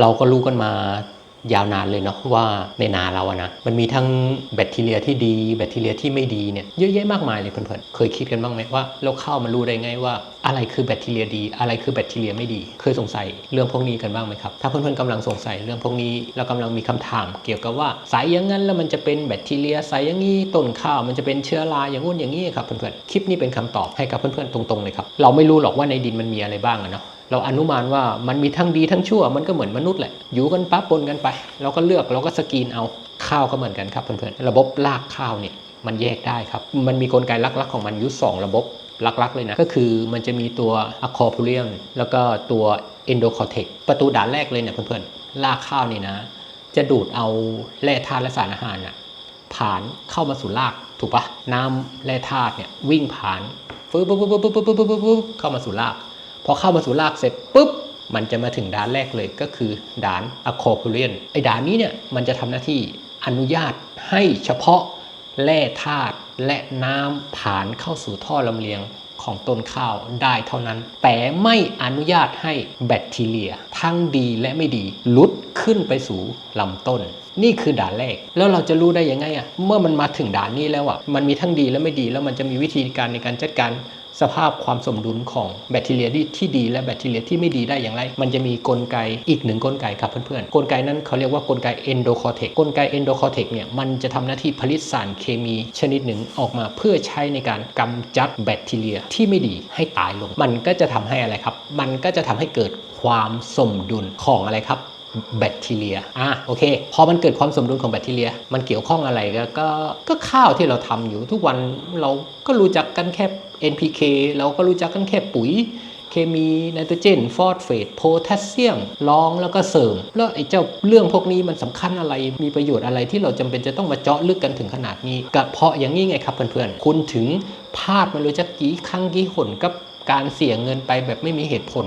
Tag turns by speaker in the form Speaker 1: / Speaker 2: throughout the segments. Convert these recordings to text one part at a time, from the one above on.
Speaker 1: เราก็รู้กันมายาวนานเลยเนาะว่าในนาเราอะนะมันมีทั้งแบคทีเรียที่ดี แบคทีเรียที่ไม่ดีเนี่ยเยอะแยะมากมายเลยเพื่อนๆเคยคิดกันบ้างไหมว่าเราเข้ามารู้ได้ไงว่า อะไรคือแบคทีเรียดี อะไรคือแบคทีเรียไม่ดี เคยสงสัยเรื่องพวกนี้กันบ้างไหมครับถ้าเพื่อนๆกำลังสงสัยเรื่องพวกนี้แล้วกำลังมีคำถาม เกี่ยวกับว่าสายอย่างนั้นแล้วมันจะเป็นแบคทีเรียสายอย่างนี้ต้นข้าวมันจะเป็นเชื้อราอย่างงู้นอย่างนี้ครับเพื่อนๆคลิปนี้เป็นคำตอบให้กับเพื่อนๆตรงๆเลยครับเราไม่รู้หรอกว่าในดินมันมีอะไรบ้างอะเนาะ เราอนุมานว่ามันมีทั้งดีทั้งชั่วมันก็เหมือนมนุษย์แหละ อยู่กันปั๊บปนกันไป เราก็เลือกเราก็สกรีนเอาข้าวก็เหมือนกันครับเพื่อนๆระบบรากข้าวเนี่ยมันแยกได้ครับ มันมีกลไกลักๆของมันอยู่สองระบบลักๆเลยนะ ก็คือมันจะมีตัวอะคอพูเรียมแล้วก็ตัวเอนโดคอเทกประตูด่านแรกเลยเนี่ยเพื่อนๆรากข้าวนี่นะ จะดูดเอาแร่ธาตุและสารอาหารน่ะผ่านเข้ามาสู่รากถูกปะน้ำแร่ธาตุเนี่ยวิ่งผ่านฟื้บปุ๊บปุ๊บปุ๊บปุ๊บปุ๊บปุ๊บปุ๊บเข้ามาสู่ราก พอเข้ามาสู่รากเสร็จปุ๊บมันจะมาถึงด่านแรกเลยก็คือด่านอะคอพูเรียนไอ้ด่านนี้เนี่ยมันจะทำหน้าที่อนุญาตให้เฉพาะแร่ธาตุและน้ำผ่านเข้าสู่ท่อลำเลียงของต้นข้าวได้เท่านั้น แต่ไม่อนุญาตให้แบคทีเรีย ทั้งดีและไม่ดีลุดขึ้นไปสู่ลำต้น นี่คือด่านแรก แล้วเราจะรู้ได้ยังไงอะเมื่อมันมาถึงด่านนี้แล้วอะ มันมีทั้งดีและไม่ดี แล้วมันจะมีวิธีการในการจัดการ สภาพความสมดุลของแบคทีเรียที่ดีและแบคทีเรียที่ไม่ดีได้อย่างไร มันจะมีกลไกอีกหนึ่งกลไกครับเพื่อนๆ กลไกนั้นเขาเรียกว่ากลไกเอนโดคอเทกกลไกเอนโดคอเทกเนี่ยมันจะทำหน้าที่ผลิตสารเคมีชนิดหนึ่งออกมาเพื่อใช้ในการกำจัดแบคทีเรียที่ไม่ดีให้ตายลง มันก็จะทำให้อะไรครับ มันก็จะทำให้เกิดความสมดุลของอะไรครับแบคทีเรีย อะ โอเค พอมันเกิดความสมดุลของแบคทีเรีย มันเกี่ยวข้องอะไรก็ ก็ก็ข้าวที่เราทำอยู่ทุกวันเราก็รู้จักกันแค่ NPK เราก็รู้จักกันแค่ปุ๋ย เคมีไนโตรเจน ฟอสเฟตโพแทสเซียมรองแล้วก็เสริม แล้วไอ้เจ้าเรื่องพวกนี้มันสำคัญอะไรมีประโยชน์อะไรที่เราจำเป็นจะต้องมาเจาะลึกกันถึงขนาดนี้ก็เพาะอย่างนี้ไงครับเพื่อนๆคุณถึงพลาดมาเลยจะกี่ครั้งกี่หนกับการเสียเงินไปแบบไม่มีเหตุผล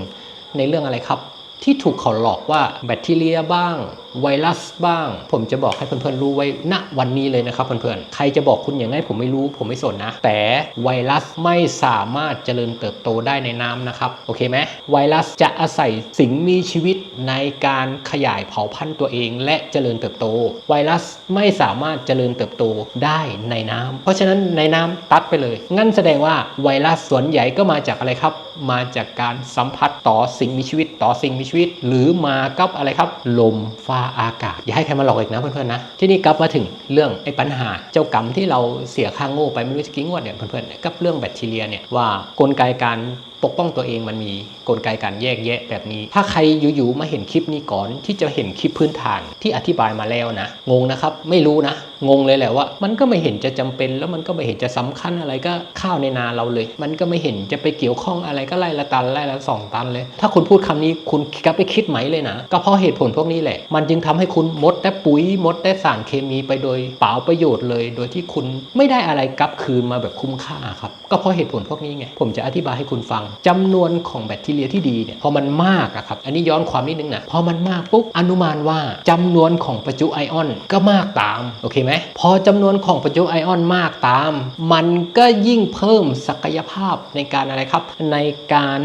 Speaker 1: ในเรื่องอะไรครับ ที่ถูกเขาหลอกว่าแบคทีเรียบ้างไวรัสบ้าง ผมจะบอกให้เพื่อนๆรู้ไว้ณวันนี้เลยนะครับเพื่อนๆ ใครจะบอกคุณอย่างไงผมไม่รู้ผมไม่สนนะ แต่ไวรัสไม่สามารถเจริญเติบโตได้ในน้ำนะครับ โอเคไหมไวรัสจะอาศัยสิ่งมีชีวิตในการขยายเผาพันธุ์ตัวเอง และเจริญเติบโต ไวรัสไม่สามารถเจริญเติบโตได้ในน้ำเพราะฉะนั้นในน้ำตัดไปเลย งั้นแสดงว่าไวรัสส่วนใหญ่ก็มาจากอะไรครับ มาจากการสัมผัสต่อสิ่งมีชีวิตต่อสิ่งมีชีวิต หรือมากับอะไรครับ ลมฟ้าอากาศ อย่าให้ใครมาหลอกอีกนะเพื่อนๆนะ ที่นี่กลับมาถึงเรื่องไอ้ปัญหาเจ้ากรรมที่เราเสียค่างโง่ไปไม่รู้จะกี่งวดเนี่ยเพื่อนๆกับเรื่องแบคทีเรียเนี่ยว่ากลไกการปกป้องตัวเองมันมีกลไกการแยกแยะแบบนี้ ถ้าใครอยู่ๆมาเห็นคลิปนี้ก่อนที่จะเห็นคลิปพื้นฐานที่อธิบายมาแล้วนะ งงนะครับ ไม่รู้นะ งงเลยแหละว่า มันก็ไม่เห็นจะจำเป็น แล้วมันก็ไม่เห็นจะสำคัญอะไรก็ข้าวในนาเราเลย มันก็ไม่เห็นจะไปเกี่ยวข้องอะไรก็ไล่ละตันไล่ละสองตันเลย ถ้าคุณพูดคำนี้คุณกลับไปคิดไหมเลยนะ ก็เพราะเหตุผลพวกนี้แหละ มันจึงทำให้คุณมดแต่ปุ๋ยมดแต่สารเคมีไปโดยเปล่าประโยชน์เลย โดยที่คุณไม่ได้อะไรกลับคืนมาแบบคุ้มค่าครับ ก็เพราะเหตุผลพวกนี้ไง ผมจะอธิบายให้คุณฟังจำนวนของแบคทีเรียที่ดีเนี่ยพอมันมากอะครับอันนี้ย้อนความนิดนึงนะพอมันมากปุ๊บอนุมานว่าจำนวนของประจุไอออนก็มากตามโอเคไหมพอจำนวนของประจุไอออนมากตาม มันก็ยิ่งเพิ่มศักยภาพในการอะไรครับ ในการ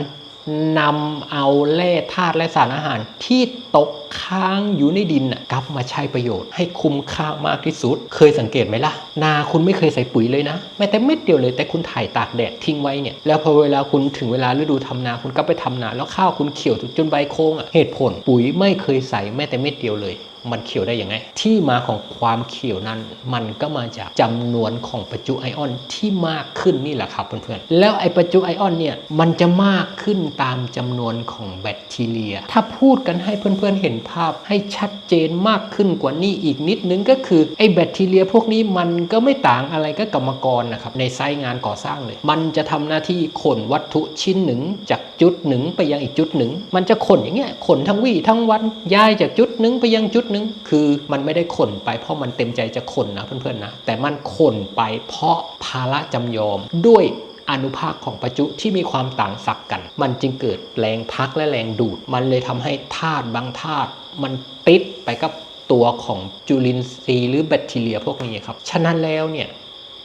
Speaker 1: นำเอาแร่ธาตุและสารอาหารที่ตก ค้างอยู่ในดินน่ะกลับมาใช้ประโยชน์ให้คุ้มค่ามากที่สุด เคยสังเกตไหมล่ะ นาคุณไม่เคยใส่ปุ๋ยเลยนะแม้แต่เม็ดเดียวเลยแต่คุณถ่ายตากแดดทิ้งไว้เนี่ยแล้วพอเวลาคุณถึงเวลาฤดูทำนาคุณก็ไปทำนา แล้วข้าวคุณเขียวจนใบโค้งอะเหตุผลปุ๋ยไม่เคยใส่แม้แต่เม็ดเดียวเลยมันเขียวได้ยังไง ที่มาของความเขียวนั้น มันก็มาจากจำนวนของประจุไอออนที่มากขึ้นนี่แหละครับเพื่อนๆ แล้วไอประจุไอออนเนี่ยมันจะมากขึ้นตามจำนวนของแบคทีเรีย ถ้าพูดกันให้เพื่อนๆเห็นภาพให้ชัดเจนมากขึ้นกว่านี้อีกนิดนึงก็คือไอแบคทีเรียพวกนี้มันก็ไม่ต่างอะไรก็กรรมกรนะครับในไซต์งานก่อสร้างเลย มันจะทำหน้าที่ขนวัตถุชิ้นหนึ่งจากจุดหนึ่งไปยังอีกจุดหนึ่งมันจะขนอย่างเงี้ยขนทั้งวี่ทั้งวันย้ายจากจุดหนึ่งไปยังจุดหนึ่งคือมันไม่ได้ขนไปเพราะมันเต็มใจจะขนนะเพื่อนๆนะแต่มันขนไปเพราะภาระจำยอมด้วย อนุภาคของประจุที่มีความต่างสักกัน มันจึงเกิดแรงพักและแรงดูด มันเลยทำให้ธาตุบางธาตุมันติดไปกับตัวของจุลินทรีย์หรือแบคทีเรียพวกนี้ครับ ฉะนั้นแล้วเนี่ย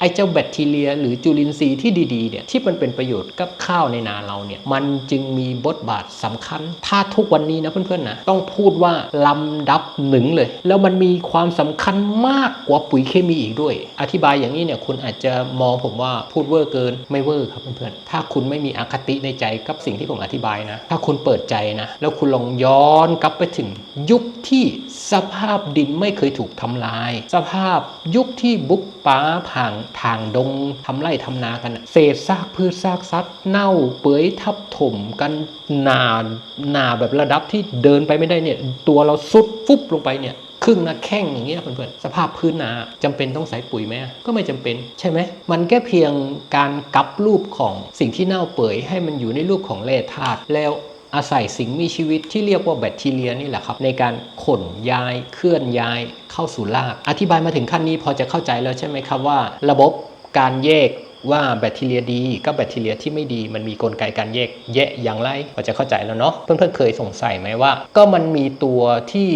Speaker 1: ไอ้เจ้าแบคทีเรีย หรือจุลินทรีย์ที่ดีๆเนี่ยที่มันเป็นประโยชน์กับข้าวในนาเราเนี่ยมันจึงมีบทบาทสำคัญ ถ้าทุกวันนี้นะเพื่อนๆนะต้องพูดว่าลำดับหนึ่งเลย แล้วมันมีความสำคัญมากกว่าปุ๋ยเคมีอีกด้วย อธิบายอย่างนี้เนี่ยคุณอาจจะมองผมว่าพูดเวอร์เกินไม่เวอร์ครับเพื่อนๆถ้าคุณไม่มีอคติในใจกับสิ่งที่ผมอธิบายนะ ถ้าคุณเปิดใจนะแล้วคุณลองย้อนกลับไปถึง ยุคที่สภาพดินไม่เคยถูกทำลาย สภาพยุคที่บุกป่าผ่างทางดงทำไร่ทำนากันเศษซากพืชซากสัตว์เน่าเปื่อยทับถมกันหนาหนาแบบระดับที่เดินไปไม่ได้เนี่ยตัวเราสุดฟุบลงไปเนี่ยครึ่งหนะแข้งอย่างเงี้ยเพื่อนๆสภาพพื้นนาจำเป็นต้องใส่ปุ๋ยไหมก็ไม่จำเป็นใช่ไหมมันแค่เพียงการกลับรูปของสิ่งที่เน่าเปื่อยให้มันอยู่ในรูปของแร่ธาตุแล้ว อาศัยสิ่งมีชีวิตที่เรียกว่าแบคทีเรียนี่แหละครับ ในการขนย้ายเคลื่อนย้ายเข้าสู่ราก อธิบายมาถึงขั้นนี้พอจะเข้าใจแล้วใช่ไหมครับว่า ระบบการแยกว่าแบคทีเรียดีกับแบคทีเรียที่ไม่ดีมันมีกลไกการแยกแยะอย่างไรพอจะเข้าใจแล้วเนาะเพื่อนๆเคยสงสัยไหมว่า ก็มันมีตัวที่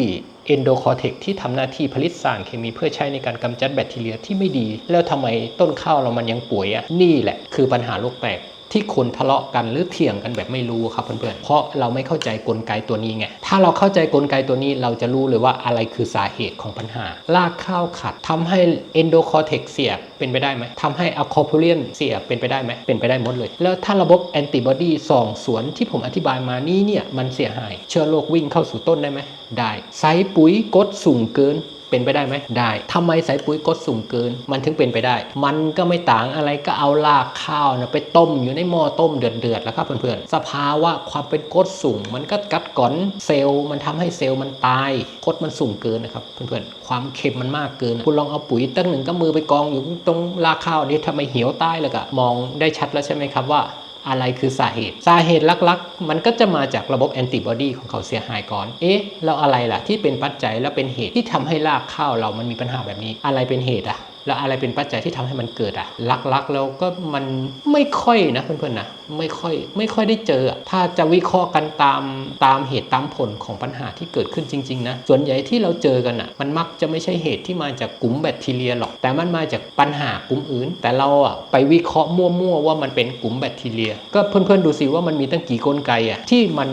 Speaker 1: เอนโดคอร์เทกที่ทำหน้าที่ผลิตสารเคมีเพื่อใช้ในการกำจัดแบคทีเรียที่ไม่ดี แล้วทำไมต้นข้าวเรามันยังป่วยอะนี่แหละคือปัญหาโรคแตก ที่คนทะเลาะกันหรือเถียงกันแบบไม่รู้ครับเพื่อนๆ เพราะเราไม่เข้าใจกลไกตัวนี้ไง ถ้าเราเข้าใจกลไกตัวนี้เราจะรู้เลยว่าอะไรคือสาเหตุของปัญหารากข้าวขัดทำให้เอนโดคอเทกเสียเป็นไปได้ไหมทำให้อะคอพูเลียนเสียเป็นไปได้ไหมเป็นไปได้หมดเลย แล้วถ้าระบบแอนติบอดีสองสวนที่ผมอธิบายมานี้เนี่ยมันเสียหาย เชื้อโรควิ่งเข้าสู่ต้นได้ไหมได้ใส่ปุ๋ยกดสูงเกิน เป็นไปได้ไหมได้ทำไมใส่ปุ๋ยกดสูงเกิน มันถึงเป็นไปได้ มันก็ไม่ต่างอะไรก็เอารากข้าวนะไปต้มอยู่ในหม้อต้มเดือดๆแล้วครับเพื่อนๆสภาวะความเป็นกดสูง มันก็กัดก่อนเซลล์มันทำให้เซลล์มันตายกรดมันสูงเกินนะครับเพื่อนๆความเค็มมันมากเกิน คุณลองเอาปุ๋ยตั้งหนึ่งก็มือไปกองอยู่ตรงรากข้าวนี่ทำไมเหี่ยวใต้เลยก็มองได้ชัดแล้วใช่ไหมครับว่า อะไรคือสาเหตุ สาเหตุลักๆ มันก็จะมาจากระบบแอนติบอดีของเขาเสียหายก่อน เอ๊ะ แล้วอะไรล่ะที่เป็นปัจจัยและเป็นเหตุที่ทำให้รากข้าวเรามันมีปัญหาแบบนี้ อะไรเป็นเหตุอะ แล้วอะไรเป็นปัจจัยที่ทำให้มันเกิดอะลักๆแล้วก็มันไม่ค่อยนะเพื่อนๆนะไม่ค่อยไม่ค่อยได้เจอถ้าจะวิเคราะห์กันตามตามเหตุตามผลของปัญหาที่เกิดขึ้นจริงๆนะส่วนใหญ่ที่เราเจอกันอะมันมักจะไม่ใช่เหตุที่มาจากกลุ่มแบคทีเรียหรอก แต่มันมาจากปัญหากลุ่มอื่น แต่เราอะไปวิเคราะห์มั่วๆว่ามันเป็นกลุ่มแบคทีเรีย ก็เพื่อนๆดูสิว่ามันมีตั้งกี่กลไกอะที่มัน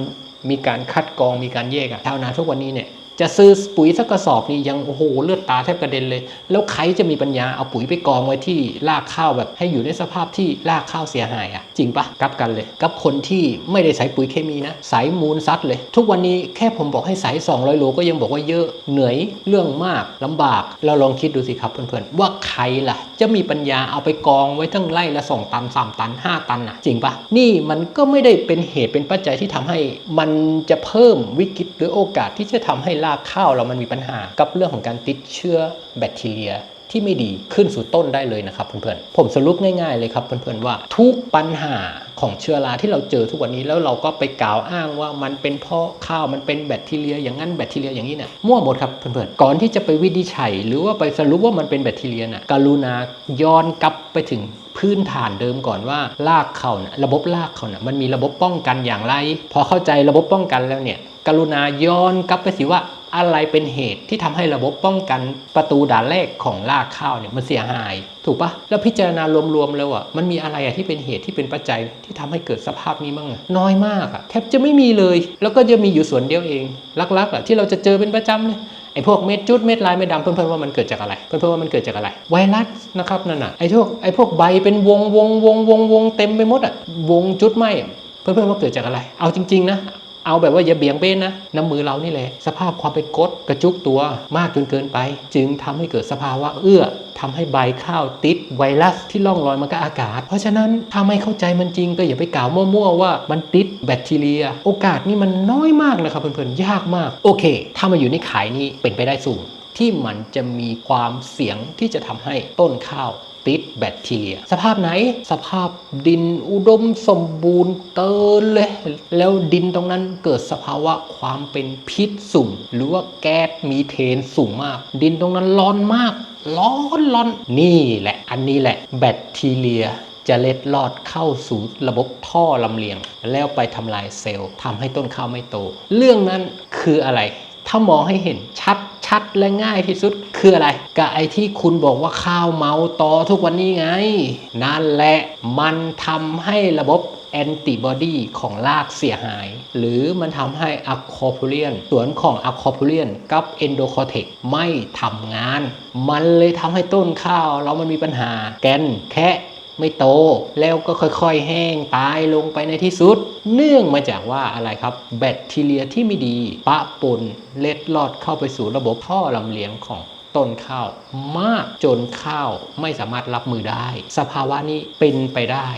Speaker 1: มีการคัดกรองมีการแยกอะชาวนาทุกวันนี้เนี่ย จะซื้อปุ๋ยสักกระสอบนี่ยังโอ้โหเลือดตาแทบกระเด็นเลย แล้วใครจะมีปัญญาเอาปุ๋ยไปกองไว้ที่รากข้าวแบบให้อยู่ในสภาพที่รากข้าวเสียหายอะจริงปะกับกันเลย กับคนที่ไม่ได้ใส่ปุ๋ยเคมีนะใส่มูลซัดเลย ทุกวันนี้แค่ผมบอกให้ใส่200โลก็ยังบอกว่าเยอะเหนื่อยเรื่องมากลำบากเราลองคิดดูสิครับเพื่อนๆว่าใครล่ะ จะมีปัญญาเอาไปกองไว้ทั้งไร่ละสองตันสามตันห้าตันอะจริงปะนี่มันก็ไม่ได้เป็นเหตุเป็นปัจจัยที่ทำให้ มันจะเพิ่มวิกฤตหรือโอกาสที่จะทำให้รากข้าวเรามันมีปัญหากับเรื่องของการติดเชื้อแบคทีเรียที่ไม่ดีขึ้นสู่ต้นได้เลยนะครับเพื่อนๆ ผมสรุปง่ายๆเลยครับเพื่อนๆว่าทุกปัญหาของเชื้อราที่เราเจอทุกวันนี้แล้วเราก็ไปกล่าวอ้างว่ามันเป็นเพราะข้าวมันเป็นแบคทีเรียอย่างนั้นแบคทีเรียอย่างนี้เนี่ยมั่วหมดครับเพื่อนๆก่อนที่จะไปวินิจฉัย หรือว่าไปสรุปว่ามันเป็นแบคทีเรียน่ะกรุณาย้อนกลับไปถึงพื้นฐานเดิมก่อนว่ารากเขานี่ยระบบรากเขานี่ยมันมีระบบป้องกันอย่างไร พอเข้าใจระบบป้องกันแล้วเนี่ยกรุณาย้อนกลับไปสิว่า อะไรเป็นเหตุที่ทำให้ระบบป้องกันประตูด่านแรกของรากข้าวเนี่ยมันเสียหาย ถูกปะแล้วพิจารณารวมๆแล้วอะมันมีอะไรอะที่เป็นเหตุที่เป็นปัจจัยที่ทำให้เกิดสภาพนี้บ้างน้อยมากอะแทบจะไม่มีเลย แล้วก็จะมีอยู่ส่วนเดียวเองลักๆอะที่เราจะเจอเป็นประจำเลยไอ้พวกเม็ดจุดเม็ดลายเม็ดดำเพื่อนๆว่ามันเกิดจากอะไร เพื่อนๆว่ามันเกิดจากอะไร ไวรัสนะครับนั่นน่ะไอ้พวกไอ้พวกใบเป็นวงวงวงวงวงเต็มไปหมดอะวงจุดไหมเพื่อนๆว่าเกิดจากอะไร เอาจริงๆนะ เอาแบบว่าอย่าเบี่ยงเบนนะน้ำมือเรานี่แหละ สภาพความเป็นกดกระจุกตัวมากจนเกินไป จึงทำให้เกิดสภาวะเอื้อทำให้ใบข้าวติดไวรัสที่ล่องลอยมากับอากาศ เพราะฉะนั้นถ้าไม่เข้าใจมันจริงก็อย่าไปกล่าวมั่วๆว่ามันติดแบคทีเรีย โอกาสนี่มันน้อยมากนะครับเพื่อนๆยากมาก โอเค ถ้ามาอยู่ในขายนี้เป็นไปได้สูง ที่มันจะมีความเสี่ยงที่จะทำให้ต้นข้าว ติดแบคทีเรีย สภาพไหนสภาพดินอุดมสมบูรณ์เกินเลย แล้วดินตรงนั้นเกิดสภาวะความเป็นพิษสูงหรือว่าแก๊สมีเทนสูงมาก ดินตรงนั้นร้อนมาก ร้อนร้อนนี่แหละ อันนี้แหละแบคทีเรียจะเล็ดลอดเข้าสู่ระบบท่อลำเลียง แล้วไปทำลายเซลล์ทำให้ต้นข้าวไม่โต เรื่องนั้นคืออะไร ถ้ามองให้เห็นชัด ชัดและง่ายที่สุดคืออะไรกับไอที่คุณบอกว่าข้าวเมาตอทุกวันนี้ไง นั่นแหละมันทำให้ระบบแอนติบอดีของรากเสียหาย หรือมันทำให้อะคอพูเลียนส่วนของอะคอพูเลียนกับเอนโดคอเทกไม่ทำงาน มันเลยทำให้ต้นข้าวเรามันมีปัญหาแกนแคะ ไม่โตแล้วก็ค่อยๆ แห้งตายลงไปในที่สุด เนื่องมาจากว่าอะไรครับ แบคทีเรียที่ไม่ดี ปะปนเล็ดลอดเข้าไปสู่ระบบท่อลำเลียงของต้นข้าวมากจนข้าวไม่สามารถรับมือได้ สภาวะนี้เป็นไปได้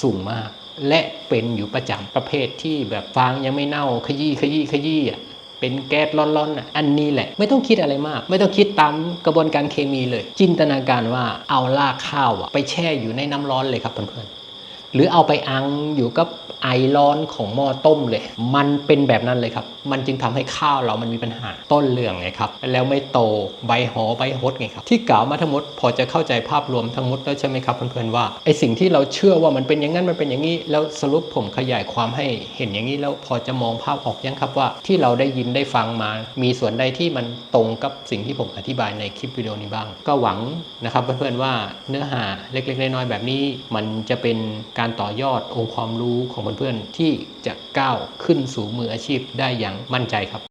Speaker 1: สูงมาก และเป็นอยู่ประจำประเภทที่แบบฟางยังไม่เน่าขยี้ขยี้ขยี้อะ เป็นแก๊สร้อนๆอะอันนี้แหละไม่ต้องคิดอะไรมาก ไม่ต้องคิดตามกระบวนการเคมีเลย จินตนาการว่าเอาลากข้าวอะไปแช่อยู่ในน้ำร้อนเลยครับเพื่อนๆหรือเอาไปอังอยู่กับ ไอร้อนของหม้อต้มเลย มันเป็นแบบนั้นเลยครับ มันจึงทำให้ข้าวเรามันมีปัญหาต้นเหลืองไงครับ แล้วไม่โตใบหอใบหดไงครับ ที่กล่าวมาทั้งหมดพอจะเข้าใจภาพรวมทั้งหมดแล้วใช่ไหมครับเพื่อนๆว่าไอสิ่งที่เราเชื่อว่ามันเป็นอย่างนั้นมันเป็นอย่างนี้ แล้วสรุปผมขยายความให้เห็นอย่างนี้แล้วพอจะมองภาพออกยังครับว่า ที่เราได้ยินได้ฟังมา มีส่วนใดที่มันตรงกับสิ่งที่ผมอธิบายในคลิปวิดีโอนี้บ้าง ก็หวังนะครับเพื่อนๆว่าเนื้อหาเล็กๆน้อยๆแบบนี้มันจะเป็นการต่อยอดองค์ความรู้ของเพื่อนๆที่จะก้าวขึ้นสู่มืออาชีพได้อย่างมั่นใจครับ